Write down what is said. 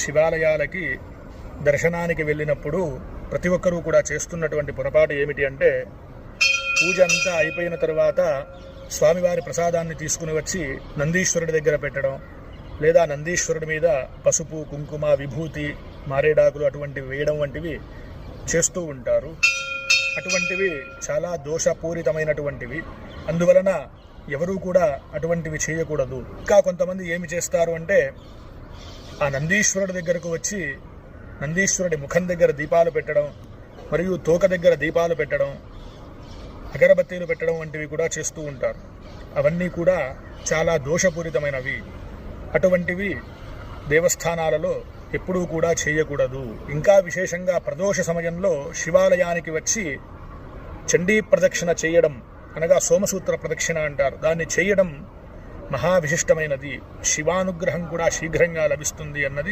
శివాలయాలకి దర్శనానికి వెళ్ళినప్పుడు ప్రతి ఒక్కరూ కూడా చేస్తున్నటువంటి పొరపాటు ఏమిటి అంటే పూజ అంతా అయిపోయిన తర్వాత స్వామివారి ప్రసాదాన్ని తీసుకుని వచ్చి నందీశ్వరుడి దగ్గర పెట్టడం లేదా నందీశ్వరుడి మీద పసుపు కుంకుమ విభూతి మారేడాకులు అటువంటివి వేయడం వంటివి చేస్తూ ఉంటారు. అటువంటివి చాలా దోషపూరితమైనటువంటివి. అందువలన ఎవరూ కూడా అటువంటివి చేయకూడదు. ఇంకా కొంతమంది ఏమి చేస్తారు అంటే ఆ నందీశ్వరుడి దగ్గరకు వచ్చి నందీశ్వరుడి ముఖం దగ్గర దీపాలు పెట్టడం మరియు తోక దగ్గర దీపాలు పెట్టడం అగరబత్తీలు పెట్టడం వంటివి కూడా చేస్తూ ఉంటారు. అవన్నీ కూడా చాలా దోషపూరితమైనవి. అటువంటివి దేవస్థానాలలో ఎప్పుడూ కూడా చేయకూడదు. ఇంకా విశేషంగా ప్రదోష సమయంలో శివాలయానికి వచ్చి చండీ ప్రదక్షిణ చేయడం అనగా సోమసూత్ర ప్రదక్షిణ అంటారు. దాన్ని చేయడం మహావిశిష్టమైనది. శివానుగ్రహం కూడా శీఘ్రంగా లభిస్తుంది అన్నది